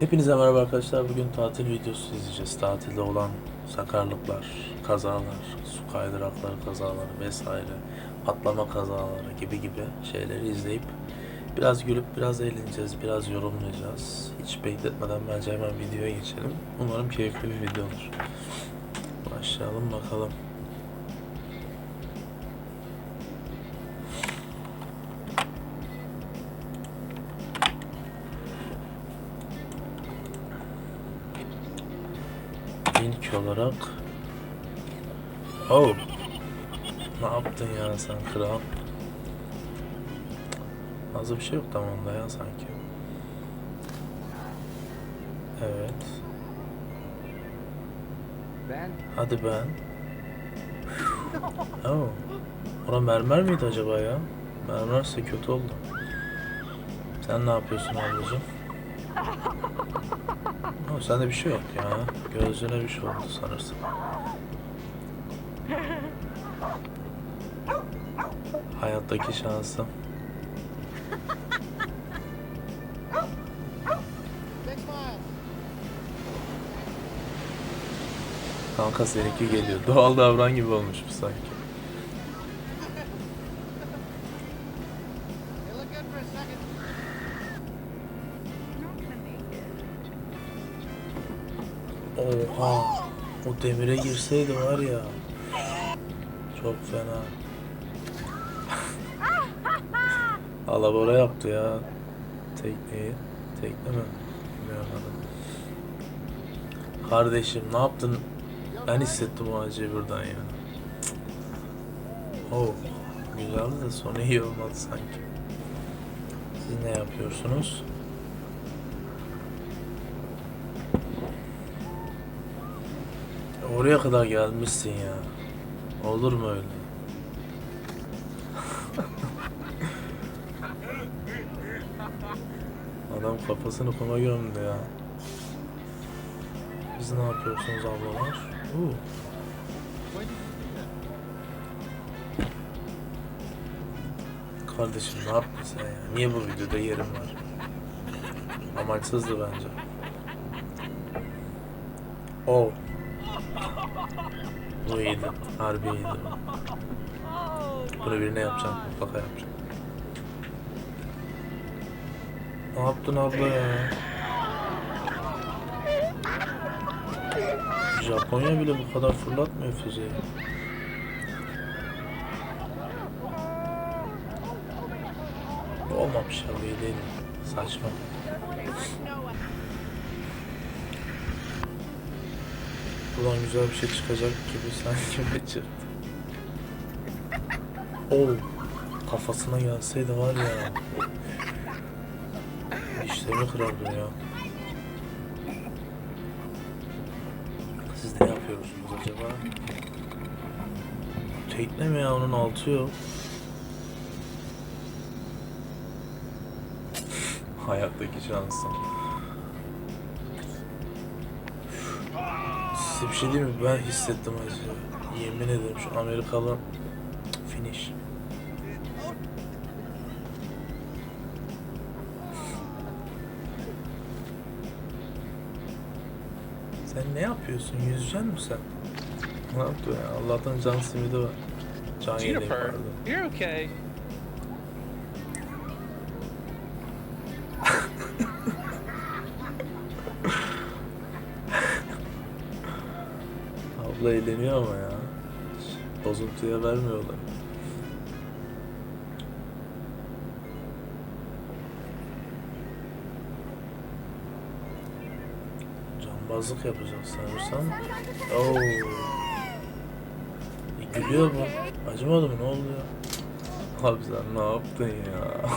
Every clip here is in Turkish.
Hepinize merhaba arkadaşlar. Bugün tatil videosu izleyeceğiz. Tatilde olan sakarlıklar, kazalar, su kaydırakları kazaları vesaire, patlama kazaları gibi gibi şeyleri izleyip biraz gülüp biraz eğleneceğiz, biraz yorumlayacağız. Hiç bekletmeden bence hemen videoya geçelim. Umarım keyifli bir video olur. Başlayalım bakalım. İlk olarak. Oh. Ne yaptın ya sen kral? Fazla bir şey yok tamamda ya sanki. Evet. Ben? Hadi ben. Oh. Ora mermer miydi acaba ya? Mermerse kötü oldu. Sen ne yapıyorsun ablacığım? Sende bir şey yok ya. Gözüne bir şey oldu sanırsın. Hayattaki şansım. Kanka seninki geliyor. Doğal davran gibi olmuş bu sanki. Oha. O demire girseydi var ya. Çok fena. Alabora yaptı ya. Tekneyi. Tekne mi? Bilmiyorum adını. Kardeşim ne yaptın? Ben hissettim o acıyı buradan ya. Oh. Güzeldi de sonu iyi olmadı sanki. Siz ne yapıyorsunuz? Oraya kadar gelmişsin ya. Olur mu öyle? Adam kafasını kuma gömdü ya. Siz ne yapıyorsunuz ablalar? Uu. Kardeşim ne yaptın sen ya? Niye bu videoda yerim var? Amaçsızdı bence. Oh. Bu iyiydi. Harbi iyiydi. Bunu birine yapacağım. Mutlaka yapacağım. Ne yaptın abla ya? Japonya bile bu kadar fırlatmıyor füzeyi. Olmamış iyi değil. Saçma. Buradan güzel bir şey çıkacak gibi sanki bir çıktı. Oo, kafasına gelseydi var ya. Dişlerini kırardı ya. Siz ne yapıyorsunuz acaba? Tekne mi ya onun altı yok. Hayattaki şansım. Bir şey diyeyim mi? Ben hissettim acı. Yemin ederim şu Amerikalı finish. Sen ne yapıyorsun? Yüzeceksin mi sen? Ne yaptın ya? Allah'tan can simidi var. Can Juniper, vardı. you're okay. Abla eğleniyor ama ya. Bozuntuya vermiyorlar. Cambazlık yapacak sanırsam. Oo. E, gülüyor mu? Acımadı mı? Ne oldu ya? Abi sen ne yaptın ya?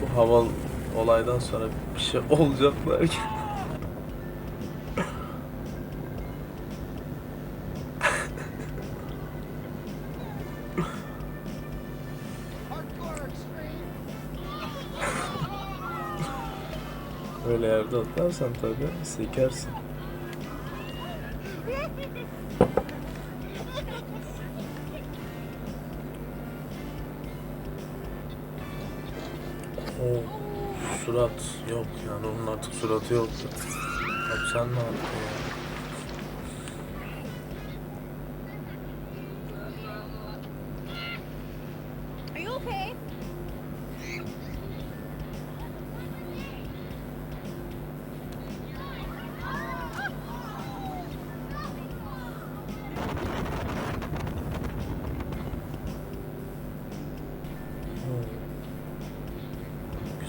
Bu havalı olaydan sonra bir şey olacaklar ki. Öyle yerde atlarsan tabii sekersin. O surat yok yani onun artık suratı yoktu. Abi sen ne yaptın ya?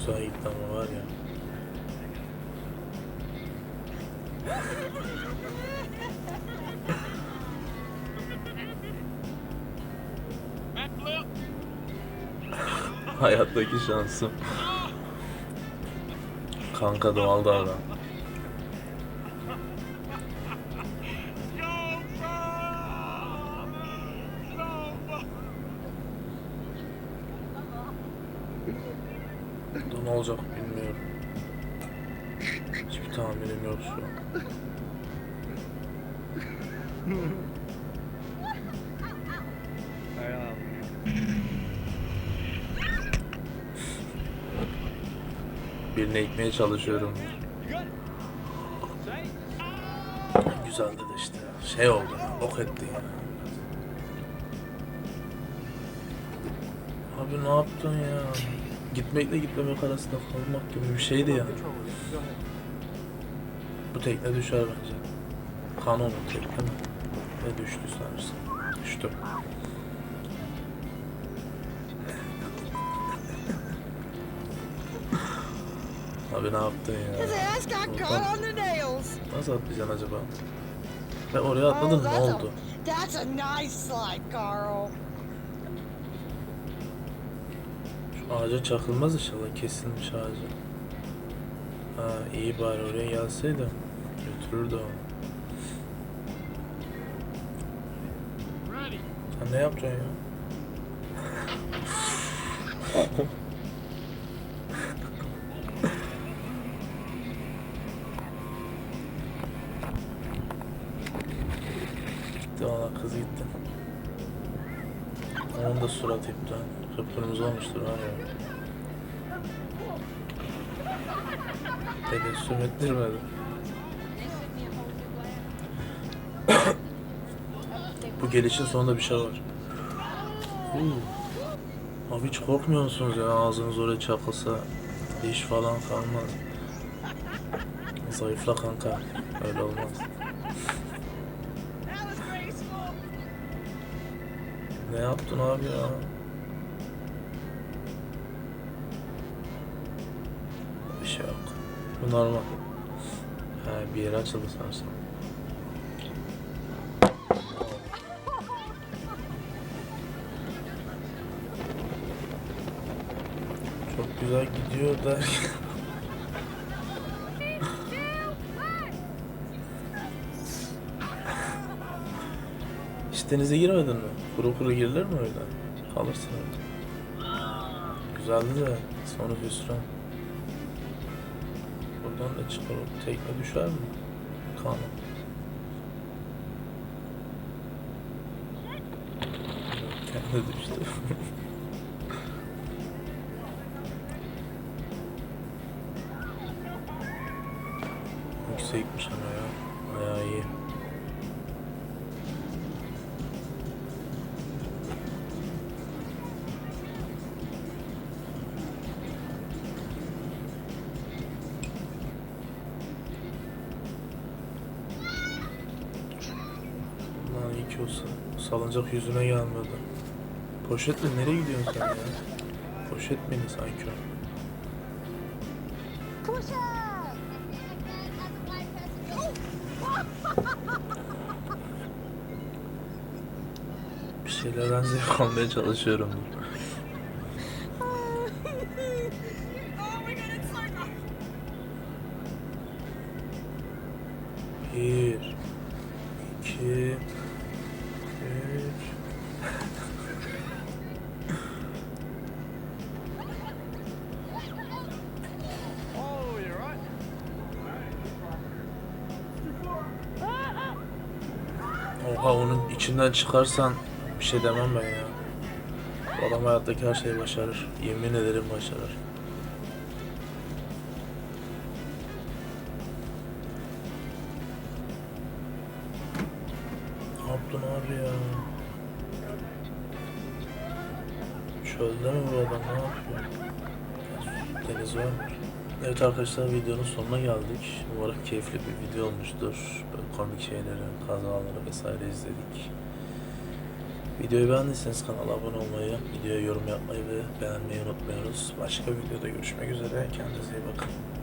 Gitti ama var ya. Hayattaki şansım. Kanka doğal davran. Ne olacak bilmiyorum. Hiçbir tahminim yok şu an. Birine ekmeye çalışıyorum. Güzeldi de işte. Şey oldu ya, bok etti ya. Abi ne yaptın ya? Gitmekle gitmemek arasında kalmak gibi bir şeydi ya. Bu tekne düşer bence. Kanonu tekne mi? Ve düştü sanırsın. Düştü. Abi ne yaptın ya? Nasıl atlayacaksın acaba? Ve oraya atladın ne oldu? That's a nice slide, Carl. Şu ağaca çakılmaz inşallah kesilmiş ağaca. Ha iyi bari oraya gelseydi götürürdü onu. Sen ne yapacaksın ya? gitti valla kız gitti. Onun da surat iptal. Kıpkırmızı olmuştur var ya. Tebessüm ettirmedi. Bu gelişin sonunda bir şey var. Huu. Abi hiç korkmuyor musunuz ya ağzınız oraya çakılsa diş falan kalmaz. Zayıfla kanka. Öyle olmaz. Ne yaptın abi ya? Bir şey yok. Bu normal. Ha bir yere açıldı sanırsam. Çok güzel gidiyor da. Hiç denize girmedin mi? Kuru kuru girilir mi öyle? Kalırsın öyle. Güzeldi de sonu hüsran. Buradan da çıkar o düşer mi? Kanı. Kendi düştü. Yüksekmiş ama ya. Salıncak yüzüne gelmedi. Poşetle nereye gidiyorsun sen ya? Poşet miydi sanki? Bir şeylerden zevk almaya çalışıyorum. oh, onun içinden çıkarsan bir şey demem ben ya. Bu adam hayattaki her şeyi başarır. Yemin ederim başarır. Ne yaptın abi ya? Çölde mi bu adam ne yapıyor? Deniz var mı? Evet arkadaşlar videonun sonuna geldik. Umarım keyifli bir video olmuştur. Böyle komik şeyleri, kazaları vesaire izledik. Videoyu beğendiyseniz kanala abone olmayı, videoya yorum yapmayı ve beğenmeyi unutmuyoruz. Başka videoda görüşmek üzere. Kendinize iyi bakın.